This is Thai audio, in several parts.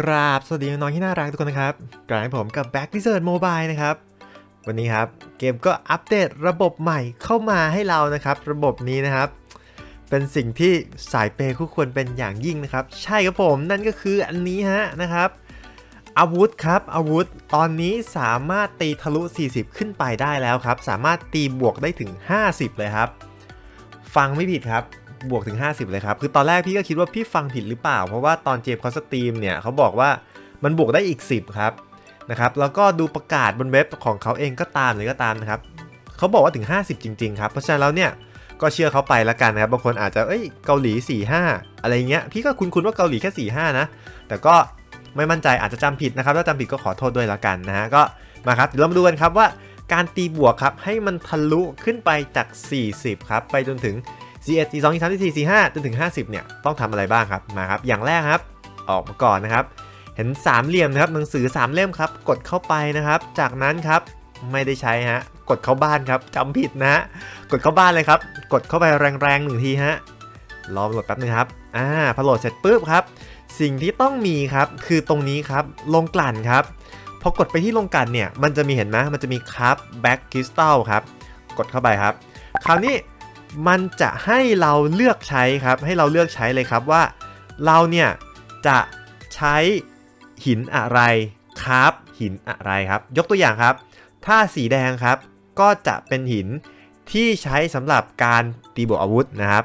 กราบสวัสดีน้องๆที่น่ารักทุกคนนะครับกลับมาผมกับ Back Wizard Mobile นะครับ วันนี้ครับ เกมก็อัปเดตระบบใหม่เข้ามาให้เรานะครับ ระบบนี้นะครับ เป็นสิ่งที่สายเปย์คู่ควรเป็นอย่างยิ่งนะครับ ใช่ครับผมนั่นก็คืออันนี้ฮะนะครับ อาวุธครับอาวุธ ตอนนี้สามารถตีทะลุ 40 ขึ้นไปได้แล้วครับ สามารถตีบวกได้ถึง 50 เลยครับ ฟังไม่ผิดครับ บวกถึง 50 เลยครับ คือตอนแรกพี่ก็คิดว่าพี่ฟังผิดหรือเปล่า เพราะว่าตอนเจมส์เขาสตรีมเนี่ยเขาบอกว่ามันบวกได้อีก 10 ครับนะครับแล้วก็ดูประกาศบนเว็บของเขาเองก็ตามเลยก็ตามนะครับเขาบอกว่าถึง 50 จริง ๆ ครับเพราะฉะนั้นแล้วเนี่ยก็เชื่อเขาไปละกันนะครับบางคนอาจจะเอ้ยเกาหลี 45 อะไรเงี้ยพี่ก็คุ้นๆว่าเกาหลีแค่45นะแต่ก็ไม่มั่นใจอาจจะจำผิดนะครับถ้าจำผิดก็ขอโทษด้วยละกันนะฮะก็มาครับเดี๋ยวเรามาดูกันครับว่าการตีบวกครับให้มันทะลุขึ้นไปจาก 40 ครับ ไปจนถึง C1 C2 C3 C4 C5 จนถึง 50 เนี่ย ต้องทำอะไรบ้างครับ มาครับ อย่างแรกครับ ออกมาก่อนนะครับ เห็นสามเหลี่ยมนะครับ หนังสือสามเล่มครับ กดเข้าไปนะครับ จากนั้นครับ ไม่ได้ใช้ฮะ กดเข้าบ้านครับจำผิดนะฮะ กดเข้าบ้านเลยครับ กดเข้าไปแรงๆหนึ่งทีฮะ รอโหลดแป๊บนึงครับ อ่า พอโหลดเสร็จปุ๊บครับ สิ่งที่ต้องมีครับ คือตรงนี้ครับ ลงกลั่นครับ พอกดไปที่ลงกลั่นเนี่ย มันจะมีเห็นไหมมันจะมีครับแบ็กคริสตัลครับ กดเข้าไปครับ คราวนี้ มันจะให้เราเลือกใช้ครับ ให้เราเลือกใช้เลยครับว่า เราเนี่ยจะใช้หินอะไรครับหินอะไรครับ ยกตัวอย่างครับ ถ้าสีแดงครับ ก็จะเป็นหินที่ใช้สำหรับการตีบวกอาวุธนะครับ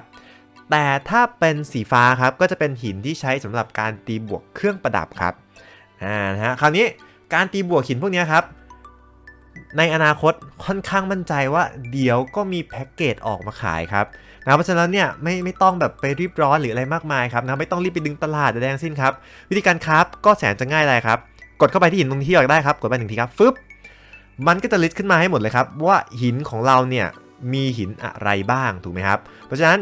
แต่ถ้าเป็นสีฟ้าครับก็จะเป็นหินที่ใช้สำหรับการตีบวกเครื่องประดับครับอ่านะฮะคราวนี้การตีบวกหินพวกนี้ครับ ในอนาคตค่อนข้างมั่นใจว่าเดี๋ยวก็มีแพ็กเกจออกมาขายครับนะเพราะฉะนั้นเนี่ยไม่ไม่ต้องแบบไปรีบร้อนหรืออะไรมากมายครับนะไม่ต้องรีบไปดึงตลาดใดๆทั้งสิ้นครับ วิธีการครับก็แสนจะง่ายเลยครับ กดเข้าไปที่หินตรงที่อยากได้ครับ กดไปหนึ่งทีครับฟึบมันก็จะลิสต์ขึ้นมาให้หมดเลยครับว่าหินของเราเนี่ยมีหินอะไรบ้างถูกไหมครับ เพราะฉะนั้น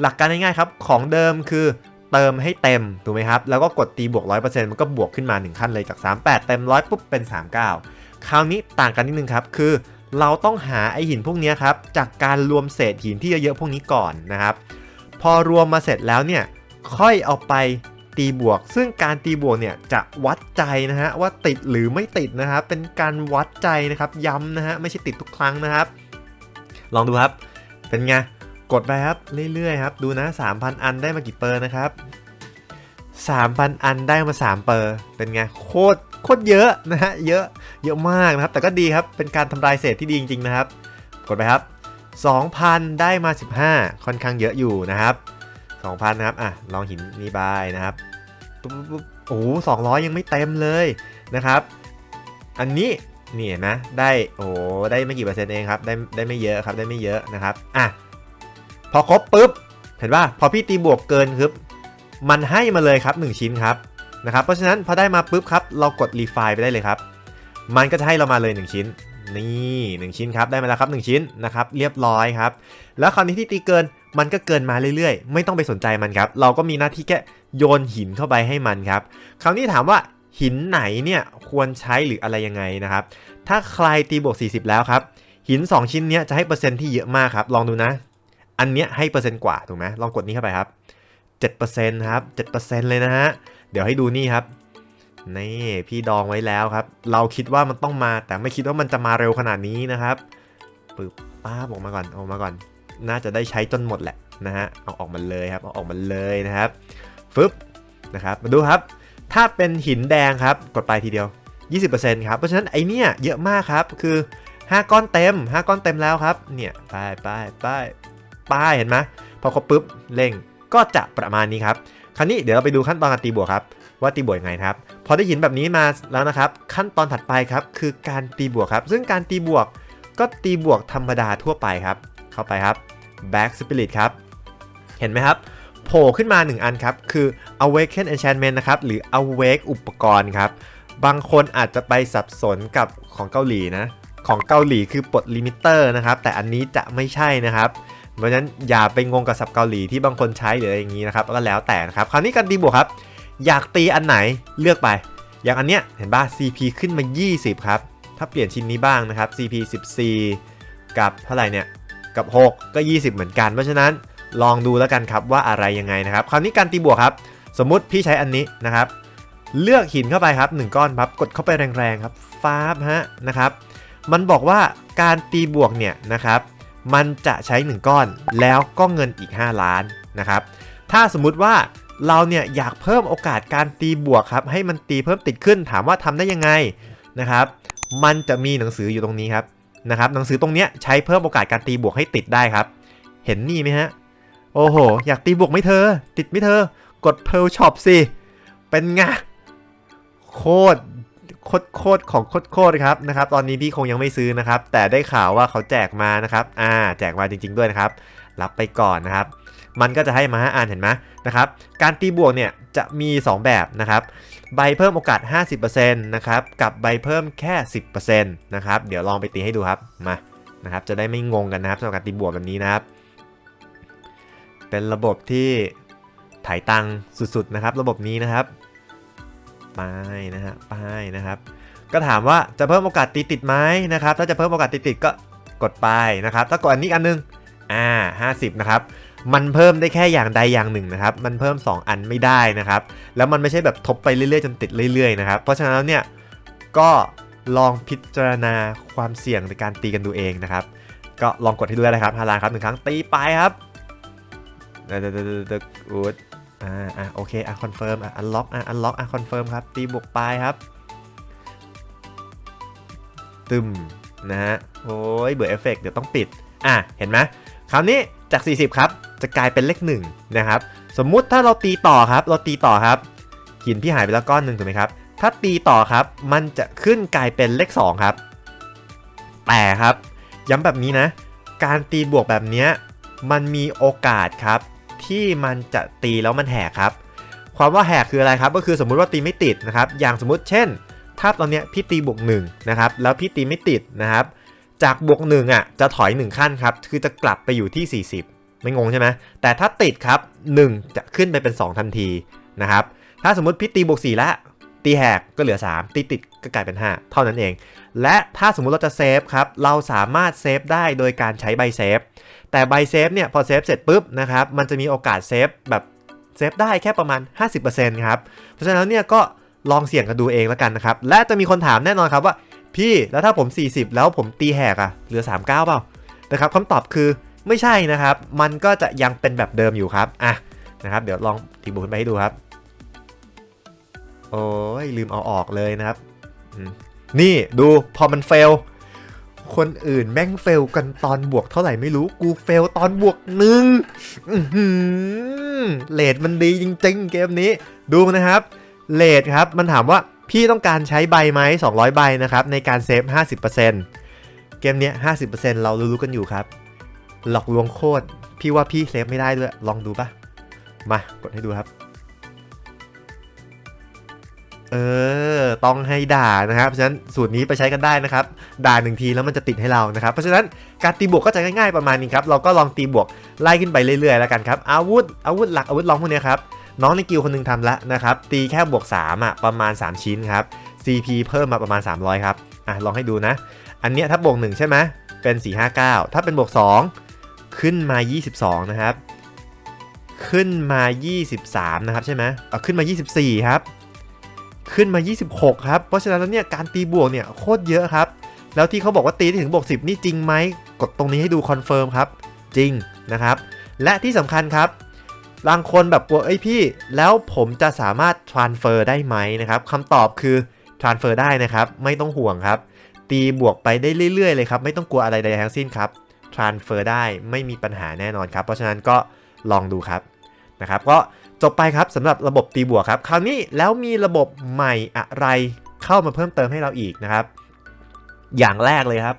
หลักการง่ายๆครับของเดิมคือเติมให้เต็มถูกไหมครับแล้วก็กดตีบวก 100%มันก็บวกขึ้นมา 1 ขั้นเลยจาก 38 เต็ม 100 ปุ๊บเป็น 39 คราวนี้ต่างกันนิดนึงครับ คือเราต้องหาไอหินพวกนี้ครับ จากการรวมเศษหินที่เยอะๆพวกนี้ก่อนนะครับ พอรวมมาเสร็จแล้วเนี่ย ค่อยเอาไปตีบวก ซึ่งการตีบวกเนี่ยจะวัดใจนะฮะว่าติดหรือไม่ติดนะครับ เป็นการวัดใจนะครับ ย้ำนะฮะไม่ใช่ติดทุกครั้งนะครับ ลองดูครับ เป็นไง กดไปครับเรื่อยๆครับ ดูนะ 3,000 อันได้มากี่เปอร์นะครับ3,000 อันได้มา 3 เปอร์ เป็นไง โคตร โคตรเยอะนะฮะเยอะเยอะมากนะครับ แต่ก็ดีครับเป็นการทำลายเศษที่ดีจริงๆนะครับ กดไปครับ 2,000 ได้มา 15 ค่อนข้างเยอะอยู่นะครับ 2,000นะครับอะลองหินนี่บายนะครับปุ๊บปุ๊บปุ๊บโอ้สองร้อยยังไม่เต็มเลยนะครับ อันนี้นี่เห็นไหมได้โอ้ได้ไม่กี่เปอร์เซ็นต์เองครับได้ได้ไม่เยอะครับได้ไม่เยอะนะครับอะพอครบปุ๊บเห็นป่ะพอพี่ตีบวกเกินครับ มันให้มาเลยครับ 1 ชิ้นครับ นะครับ เพราะฉะนั้นพอได้มาปุ๊บครับ เรากดรีไฟล์ไปได้เลยครับ มันก็จะให้เรามาเลย 1 ชิ้น นี่1ชิ้นครับได้มาแล้วครับ 1 ชิ้นนะครับเรียบร้อยครับ แล้วคราวนี้ที่ตีเกินมันก็เกินมาเรื่อยๆ ไม่ต้องไปสนใจมันครับ เราก็มีหน้าที่แค่โยนหินเข้าไปให้มันครับ คราวนี้ถามว่าหินไหนเนี่ยควรใช้หรืออะไรยังไงนะครับ ถ้าใครตีบวก 40 แล้วครับ หิน 2 ชิ้นเนี้ยจะให้เปอร์เซ็นต์ที่เยอะมากครับ ลองดูนะ อันเนี้ยให้เปอร์เซ็นต์กว่าถูกไหมลองกดนี้เข้าไปครับ7%ครับ7%เลยนะฮะ ดี๋ยวให้ดูนี่ครับ นี่พี่ดองไว้แล้วครับ เราคิดว่ามันต้องมา แต่ไม่คิดว่ามันจะมาเร็วขนาดนี้นะครับปึ๊บป้าบออกมาก่อนออกมาก่อน น่าจะได้ใช้จนหมดแหละนะฮะ เอาออกมาเลยครับ เอาออกมาเลยนะครับ ฟึบนะครับ มาดูครับ ถ้าเป็นหินแดงครับ กดไปทีเดียว 20%ครับ เพราะฉะนั้นไอเนี้ยเยอะมากครับ คือ 5 ก้อนเต็ม 5 ก้อนเต็มแล้วครับ เนี่ยป้ายป้ายป้ายป้ายเห็นไหมพอครบปุ๊บ เร่ง ก็จะประมาณนี้ครับ คราวนี้เดี๋ยวเราไปดูขั้นตอนการตีบวกครับว่าตีบวกยังไงครับพอได้หินแบบนี้มาแล้วนะครับ ขั้นตอนถัดไปครับคือการตีบวกครับ ซึ่งการตีบวกก็ตีบวกธรรมดาทั่วไปครับ เข้าไปครับ Back Spirit ครับ เห็นไหมครับโผล่ขึ้นมา 1 อันครับ คือ Awaken Enchantment นะครับ หรือ Awake อุปกรณ์ครับ บางคนอาจจะไปสับสนกับของเกาหลีนะ ของเกาหลีคือปลดลิมิเตอร์นะครับ แต่อันนี้จะไม่ใช่นะครับ เพราะฉะนั้นอย่าไปงงกับศัพท์เกาหลีที่บางคนใช้หรืออะไรอย่างนี้นะครับก็แล้วแต่นะครับคราวนี้การตีบวกครับ อยากตีอันไหนเลือกไป อย่างอันเนี้ยเห็นป่ะ CP ขึ้นมา 20 ครับ ถ้าเปลี่ยนชิ้นนี้บ้างนะครับ CP 14 กับเท่าไหร่เนี่ยกับ 6 ก็ 20 เหมือนกัน เพราะฉะนั้นลองดูแล้วกันครับว่าอะไรยังไงนะครับคราวนี้การตีบวกครับ สมมุติพี่ใช้อันนี้นะครับ เลือกหินเข้าไปครับ 1 ก้อนครับกดเข้าไปแรงๆครับฟ้าบฮะนะครับ มันบอกว่าการตีบวกเนี่ยนะครับ มันจะใช้ 1 ก้อน แล้วก็เงินอีก 5 ล้านนะครับ ถ้าสมมุติว่าเราเนี่ยอยากเพิ่มโอกาสการตีบวกครับ ให้มันตีเพิ่มติดขึ้นถามว่าทำได้ยังไงนะครับ มันจะมีหนังสืออยู่ตรงนี้ครับนะครับ หนังสือตรงเนี้ยใช้เพิ่มโอกาสการตีบวกให้ติดได้ครับ เห็นนี่ไหมฮะ โอ้โห อยากตีบวกไหมเธอ ติดไหมเธอ กด Pearl Shop สิ เป็นไง โคตร โคตรโคตรของโคตรโคตรครับนะครับตอนนี้พี่คงยังไม่ซื้อนะครับ แต่ได้ข่าวว่าเขาแจกมานะครับอ่าแจกมาจริง ๆ ด้วยนะครับ รับไปก่อนนะครับ มันก็จะให้มาให้อ่านเห็นไหมนะครับ การตีบวกเนี่ยจะมี 2 แบบนะครับ ใบเพิ่มโอกาส 50%นะครับกับใบเพิ่มแค่ 10%นะครับเดี๋ยวลองไปตีให้ดูครับมานะครับ จะได้ไม่งงกันนะครับสำหรับการตีบวกแบบนี้นะครับ เป็นระบบที่ถ่ายตังค์สุดๆนะครับ ระบบนี้นะครับ ไปนะฮะไปนะครับ ก็ถามว่าจะเพิ่มโอกาสตีติดไหมนะครับ ถ้าจะเพิ่มโอกาสตีติดก็กดไปนะครับ ถ้ากดอันนี้อันนึงอ่า50 นะครับ มันเพิ่มได้แค่อย่างใดอย่างหนึ่งนะครับ มันเพิ่ม 2 อันไม่ได้นะครับ แล้วมันไม่ใช่แบบทบไปเรื่อยๆจนติดเรื่อยๆนะครับ เพราะฉะนั้นเนี่ยก็ลองพิจารณาความเสี่ยงในการตีกันดูเองนะครับ ก็ลองกดให้ดูได้นะครับฮาลาครับหนึ่งครั้งตีไปครับเดเดเดเดอูด อ่าอ่าโอเคอะคอนเฟิร์มอะอันล็อกอะอันล็อกอะคอนเฟิร์มครับ ตีบวกปลายครับ ตึมนะฮะโอ้ยเบื่อเอฟเฟกเดี๋ยวต้องปิด อะเห็นไหมคราวนี้จาก 40 ครับ จะกลายเป็นเลข1นะครับ สมมุติถ้าเราตีต่อครับ เราตีต่อครับ หินพี่หายไปแล้วก้อนหนึ่งถูกไหมครับ ถ้าตีต่อครับ มันจะขึ้นกลายเป็นเลข 2 ครับ แต่ครับ ย้ำแบบนี้นะ การตีบวกแบบนี้มันมีโอกาสครับ ที่มันจะตีแล้วมันแหกครับ ความว่าแหกคืออะไรครับ ก็คือสมมุติว่าตีไม่ติดนะครับ อย่างสมมุติเช่น ถ้าตอนนี้พี่ตีบวก1นะครับ แล้วพี่ตีไม่ติดนะครับ จากบวก1อะจะถอย 1 ขั้นครับ คือจะกลับไปอยู่ที่ 40 ไม่งงใช่ไหมแต่ถ้าติดครับ 1 จะขึ้นไปเป็น 2 ทันทีนะครับ ถ้าสมมติพี่ตีบวก4แล้วตีแหกก็เหลือ 3 ตีติดก็กลายเป็น 5 เท่านั้นเอง และถ้าสมมุติเราจะเซฟครับ เราสามารถเซฟได้โดยการใช้ใบเซฟ แต่ใบเซฟเนี่ยพอเซฟเสร็จปุ๊บนะครับมันจะมีโอกาสเซฟแบบเซฟได้แค่ประมาณ 50%ครับเพราะฉะนั้นเนี่ยก็ลองเสี่ยงกันดูเองแล้วกันนะครับและจะมีคนถามแน่นอนครับว่า พี่แล้วถ้าผม 40 แล้วผมตีแหกอะเหลือ 39 เปล่านะครับคำตอบคือไม่ใช่นะครับ มันก็จะยังเป็นแบบเดิมอยู่ครับอะนะครับ เดี๋ยวลองตีบุกขึ้นไปให้ดูครับ โอ้ยลืมเอาออกเลยนะครับ นี่ดูพอมันเฟล คนอื่นแม่งเฟลกันตอนบวกเท่าไหร่ไม่รู้กูเฟลตอนบวกหนึ่งเลทมันดีจริง ๆ เกมนี้ ดูนะครับเลทครับมันถามว่าพี่ต้องการใช้ใบไหม200 ใบนะครับ ในการเซฟ 50%เกมเนี้ย50%เรารู้ๆกันอยู่ครับ หลอกลวงโคตรพี่ว่าพี่เซฟไม่ได้ด้วย ลองดูปะมากดให้ดูครับ เออ ต้องให้ด่านะครับ เพราะฉะนั้นสูตรนี้ไปใช้กันได้นะครับ ด่าหนึ่งทีแล้วมันจะติดให้เรานะครับ เพราะฉะนั้นการตีบวกก็จะง่ายๆประมาณนี้ครับ เราก็ลองตีบวกไล่ขึ้นไปเรื่อยๆแล้วกันครับ อาวุธ อาวุธหลัก อาวุธรองพวกนี้ครับ น้องในกิลคนหนึงทำแล้วนะครับ ตีแค่บวก3อะประมาณ 3 ชิ้นครับ CP เพิ่มมาประมาณ 300 ครับ อะลองให้ดูนะ อันเนี้ยถ้าบวก1ใช่ไหมเป็น 459 ถ้าเป็นบวก 2 ขึ้นมา 22 นะครับ ขึ้นมา 23 นะครับใช่ไหมเอาขึ้นมา 24 ครับ ขึ้นมา 26 ครับ เพราะฉะนั้นแล้วเนี่ยการตีบวกเนี่ยโคตรเยอะครับ แล้วที่เขาบอกว่าตีได้ถึงบวก 10 นี่จริงไหมกดตรงนี้ให้ดูคอนเฟิร์มครับ จริงนะครับ และที่สำคัญครับบางคนแบบกลัวเอ้พี่ แล้วผมจะสามารถ transfer ได้ไหมนะครับคำตอบคือ transfer ได้นะครับ ไม่ต้องห่วงครับ ตีบวกไปได้เรื่อยๆเลยครับ ไม่ต้องกลัวอะไรใดๆทั้งสิ้นครับ transfer ได้ไม่มีปัญหาแน่นอนครับ เพราะฉะนั้นก็ลองดูครับนะครับก็ จบไปครับสำหรับระบบตีบวกครับ คราวนี้แล้วมีระบบใหม่อะไรเข้ามาเพิ่มเติมให้เราอีกนะครับ อย่างแรกเลยครับ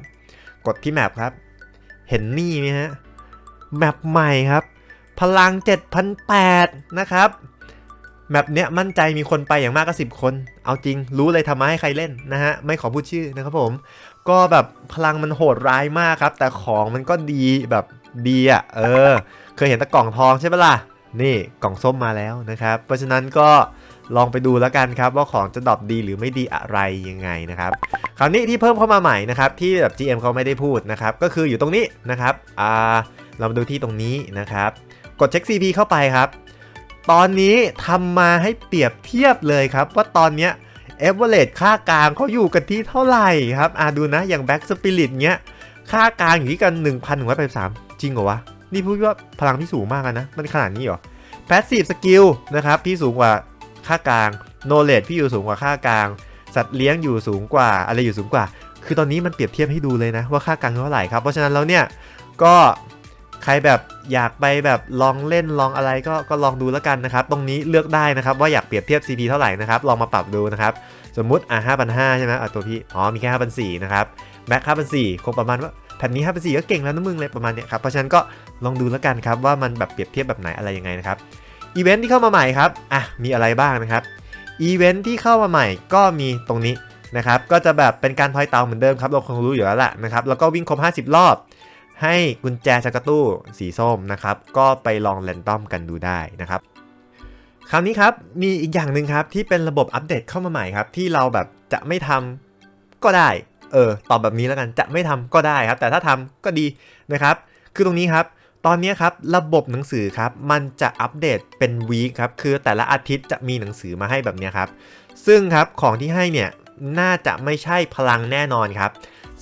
กดที่แมปครับ เห็นนี่ไหมฮะแมปใหม่ครับ พลัง 7,800 นะครับแมปเนี้ยมั่นใจมีคนไปอย่างมากก็ 10 คน เอาจริง รู้เลยทำมาให้ใครเล่นนะฮะ ไม่ขอพูดชื่อนะครับผม ก็แบบพลังมันโหดร้ายมากครับ แต่ของมันก็ดีแบบดีอะ่ะ เออ เคยเห็นตะกล่องทองใช่ปะล่ะ นี่กล่องส้มมาแล้วนะครับ เพราะฉะนั้นก็ลองไปดูแล้วกันครับว่าของจะดรอปดีหรือไม่ดีอะไรยังไงนะครับ คราวนี้ที่เพิ่มเข้ามาใหม่นะครับที่แบบ GM เขาไม่ได้พูดนะครับก็คืออยู่ตรงนี้นะครับอ่าเรามาดูที่ตรงนี้นะครับ กดเช็ค CP เข้าไปครับ ตอนนี้ทำมาให้เปรียบเทียบเลยครับ ว่าตอนเนี้ยเอเวอร์เรสค่ากลางเขาอยู่กันที่เท่าไหร่ครับอ่าดูนะอย่างแบ็กสปิริตเงี้ยค่ากลางอยู่ที่กัน 1,183 จริงเหรอวะ นี่พูดว่าพลังที่สูงมากอะนะ มันขนาดนี้เหรอแพสซีฟสกิลนะครับพี่สูงกว่าค่ากลางโนเลดพี่อยู่สูงกว่าค่ากลาง สัตว์เลี้ยงอยู่สูงกว่าอะไรอยู่สูงกว่า คือตอนนี้มันเปรียบเทียบให้ดูเลยนะว่าค่ากลางเท่าไหร่ครับ เพราะฉะนั้นแล้วเนี่ยก็ใครแบบอยากไปแบบลองเล่นลองอะไรก็ก็ลองดูแล้วกันนะครับ ตรงนี้เลือกได้นะครับว่าอยากเปรียบเทียบ CP เท่าไหร่นะครับ ลองมาปรับดูนะครับ สมมุติอะ5,500ใช่ไหมอะตัวพี่อ๋อมีแค่5,400นสี่นะครับแบ็ค5,400คงประมาณว่า แผ่นนี้5,400ก็เก่งแล้วนะมึงเลยประมาณเนี้ยครับเพราะฉะนั้นก็ลองดูแล้วกันครับว่ามันแบบเปรียบเทียบแบบไหนอะไรยังไงนะครับอีเวนท์ที่เข้ามาใหม่ครับอะมีอะไรบ้างนะครับอีเวนท์ที่เข้ามาใหม่ก็มีตรงนี้นะครับก็จะแบบเป็นการพลอยเตาเหมือนเดิมครับเราคงรู้อยู่แล้วแหละนะครับแล้วก็วิ่งครบ 50 รอบ ให้กุญแจชักกรตู้สีส้มนะครับก็ไปลองแรนดอมกันดูได้นะครับคราวนี้ครับมีอีกอย่างหนึ่งครับที่เป็นระบบอัปเดตเข้ามาใหม่ครับที่เราแบบจะไม่ทำก็ได้ เออตอบแบบนี้แล้วกันจะไม่ทำก็ได้ครับ แต่ถ้าทำก็ดีนะครับ คือตรงนี้ครับ ตอนนี้ครับระบบหนังสือครับมันจะอัปเดตเป็นวีคครับคือแต่ละอาทิตย์จะมีหนังสือมาให้แบบนี้ครับซึ่งครับของที่ให้เนี่ยน่าจะไม่ใช่พลังแน่นอนครับ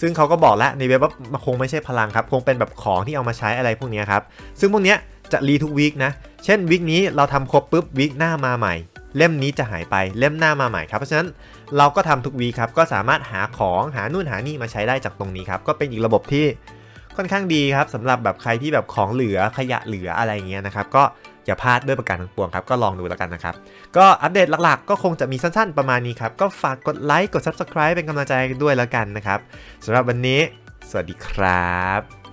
ซึ่งเขาก็บอกแล้วในเว็บว่ามันคงไม่ใช่พลังครับ คงเป็นแบบของที่เอามาใช้อะไรพวกนี้ครับ ซึ่งพวกนี้จะรีทุกวีคนะ เช่นวีคนี้เราทำครบปุ๊บวีคหน้ามาใหม่ เล่มนี้จะหายไปเล่มหน้ามาใหม่ครับ เพราะฉะนั้นเราก็ทำทุกวีคครับ ก็สามารถหาของหานู่นหานี่มาใช้ได้จากตรงนี้ครับ ก็เป็นอีกระบบที่ค่อนข้างดีครับสำหรับแบบใครที่แบบของเหลือขยะเหลืออะไรเงี้ยนะครับ ก็อย่าพลาดด้วยประการทั้งปวงครับ ก็ลองดูแล้วกันนะครับ ก็อัปเดตหลักๆ ก็คงจะมีสั้นๆประมาณนี้ครับ ก็ฝากกดไลค์กด Subscribe เป็นกำลังใจด้วยแล้วกันนะครับสำหรับวันนี้ สวัสดีครับ